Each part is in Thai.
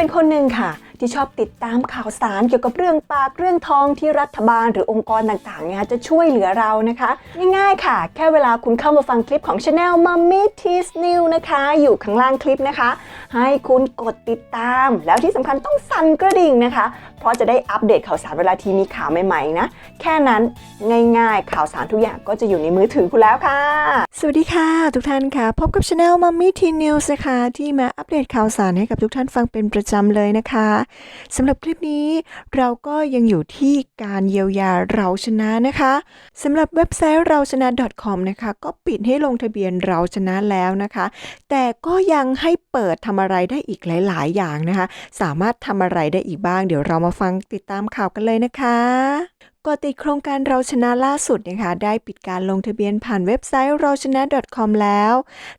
เป็นคนหนึ่งค่ะ ที่ชอบติดตามข่าวสารเกี่ยวกับเรื่องปากเรื่องทองที่รัฐบาลหรือองค์กรต่างๆเนี่ยจะช่วยเหลือเรานะคะ ง่ายๆค่ะ แค่เวลาคุณเข้ามาฟังคลิปของ Channel Mummy Teas New นะคะ อยู่ข้างล่างคลิปนะคะ ให้คุณกดติดตาม แล้วที่สำคัญต้องสั่นกระดิ่งนะคะ เพราะจะได้อัปเดตข่าวสารเวลาทีมีข่าวใหม่ๆนะ แค่นั้นง่ายๆ ข่าวสารทุกอย่างก็จะอยู่ในมือถือคุณแล้วค่ะ สวัสดีค่ะ ทุกท่านค่ะ พบกับ Channel Mummy Teen News นะคะ ที่มาอัปเดตข่าวสารให้กับทุกท่านฟังเป็นประจำเลยนะคะสำหรับคลิปนี้เราก็ยังอยู่ที่การเยียวยาเราชนะนะคะสำหรับเว็บไซต์เราชนะ .com นะคะก็ปิดให้ลงทะเบียนเราชนะแล้วนะคะ แต่ก็ยังให้เปิดทำอะไรได้อีกหลาย ๆ อย่างนะคะ สามารถทำอะไรได้อีกบ้าง เดี๋ยวเรามาฟังติดตามข่าวกันเลยนะคะกติดโครงการเราชนะล่าสุดนะคะได้ปิดการลงทะเบียนผ่านเว็บไซต์เราชนะ .com แล้ว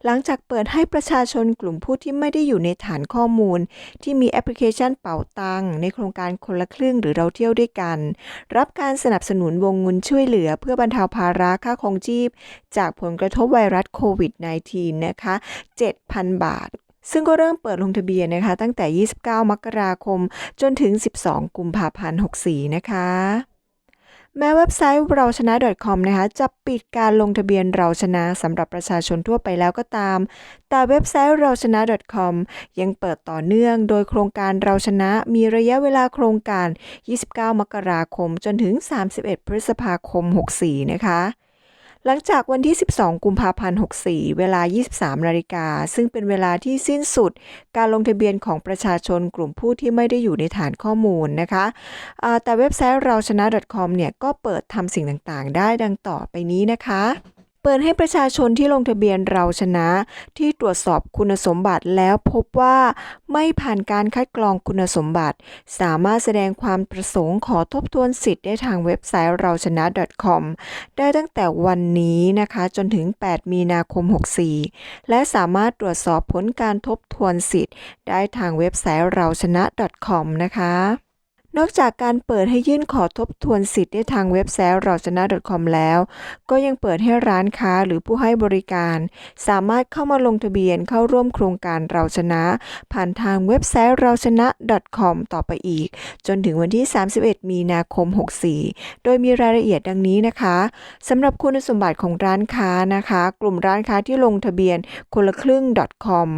หลังจากเปิดให้ประชาชนกลุ่มผู้ที่ไม่ได้อยู่ในฐานข้อมูล ที่มีแอปพลิเคชันเป๋าตังในโครงการคนละครึ่งหรือเราเที่ยวด้วยกัน รับการสนับสนุนวงเงินช่วยเหลือ เพื่อบรรเทาภาระค่าครองชีพ จากผลกระทบไวรัสโควิด -19 นะคะ 7,000 บาทซึ่งก็เริ่มเปิดลงทะเบียนนะคะ ตั้งแต่ 29 มกราคม จนถึง 12 กุมภาพันธ์ 64 นะคะ แม้เว็บไซต์เราชนะ .com นะคะจะปิดการลงทะเบียนเราชนะสำหรับประชาชนทั่วไปแล้วก็ตาม แต่เว็บไซต์เราชนะ .com ยังเปิดต่อเนื่อง โดยโครงการเราชนะมีระยะเวลาโครงการ 29 มกราคม จนถึง 31 พฤษภาคม 64 นะคะ หลังจากวันที่ 12 กุมภาพันธ์ 64 เวลา 23 นาฬิกา ซึ่งเป็นเวลาที่สิ้นสุด การลงทะเบียนของประชาชนกลุ่มผู้ที่ไม่ได้อยู่ในฐานข้อมูลนะคะ แต่เว็บไซต์เราชนะ .com เนี่ยก็เปิดทำสิ่งต่างๆ ได้ดังต่อไปนี้นะคะ เปิดให้ประชาชนที่ลงทะเบียนเราชนะ ที่ตรวจสอบคุณสมบัติแล้วพบว่าไม่ผ่านการคัดกรองคุณสมบัติ สามารถแสดงความประสงค์ขอทบทวนสิทธิ์ได้ทางเว็บไซต์เราชนะ .com ได้ตั้งแต่วันนี้นะคะจนถึง 8 มีนาคม 64 และสามารถตรวจสอบผลการทบทวนสิทธิ์ ได้ทางเว็บไซต์เราชนะ .com นะคะ นอกจากการเปิดให้ยื่นขอทบทวนสิทธิ์ได้ทางเว็บไซต์เราชนะ .com แล้ว ก็ยังเปิดให้ร้านค้าหรือผู้ให้บริการ สามารถเข้ามาลงทะเบียนเข้าร่วมโครงการเราชนะ ผ่านทางเว็บไซต์เราชนะ .com ต่อไปอีก จนถึงวันที่ 31 มีนาคม 64 โดยมีรายละเอียดดังนี้นะคะสำหรับคุณสมบัติของร้านค้านะคะ กลุ่มร้านค้าที่ลงทะเบียนคนละครึ่ง .com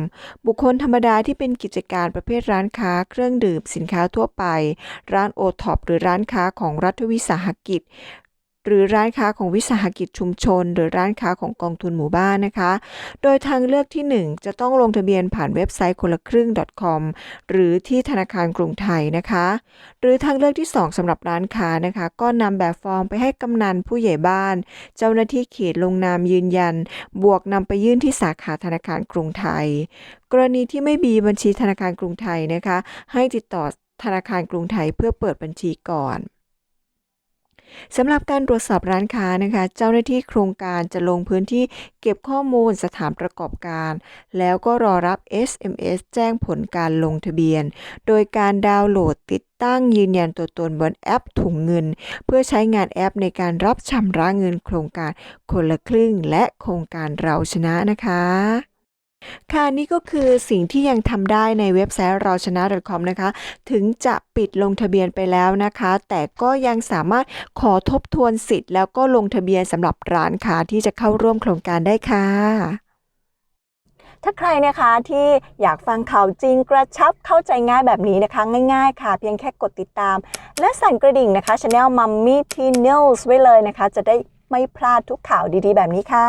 บุคคลธรรมดาที่เป็นกิจการประเภทร้านค้าเครื่องดื่มสินค้าทั่วไปร้านโอท็อปหรือร้านค้าของรัฐวิสาหกิจ หรือร้านค้าของวิสาหกิจชุมชน หรือร้านค้าของกองทุนหมู่บ้านนะคะ โดยทางเลือกที่ 1 จะต้องลงทะเบียนผ่านเว็บไซต์คนละครึ่ง .com หรือที่ธนาคารกรุงไทยนะคะ หรือทางเลือกที่ 2สำหรับร้านค้านะคะ ก็นำแบบฟอร์มไปให้กำนันผู้ใหญ่บ้าน เจ้าหน้าที่เขตลงนามยืนยัน บวกนำไปยื่นที่สาขาธนาคารกรุงไทยกรณีที่ไม่มีบัญชีธนาคารกรุงไทยนะคะ ให้ติดต่อ ธนาคารกรุงไทยเพื่อเปิดบัญชีก่อนสำหรับการตรวจสอบร้านค้านะคะ เจ้าหน้าที่โครงการจะลงพื้นที่เก็บข้อมูลสถานประกอบการ แล้วก็รอรับ SMS แจ้งผลการลงทะเบียน โดยการดาวน์โหลดติดตั้งยืนยันตัวตนบนแอปถุงเงิน เพื่อใช้งานแอปในการรับชำระเงินโครงการคนละครึ่งและโครงการเราชนะนะคะ ค่ะนี่ก็คือสิ่งที่ยังทำได้ในเว็บไซต์เราชนะ .com นะคะ ถึงจะปิดลงทะเบียนไปแล้วนะคะ แต่ก็ยังสามารถขอทบทวนสิทธิ์ แล้วก็ลงทะเบียนสำหรับร้านค้าที่จะเข้าร่วมโครงการได้ค่ะ ถ้าใครนะคะที่อยากฟังข่าวจริงกระชับเข้าใจง่ายแบบนี้นะคะ ง่ายๆค่ะ เพียงแค่กดติดตาม และสั่นกระดิ่งนะคะ Channel Mummy T News ไว้เลยนะคะ จะได้ไม่พลาดทุกข่าวดีๆ แบบนี้ค่ะ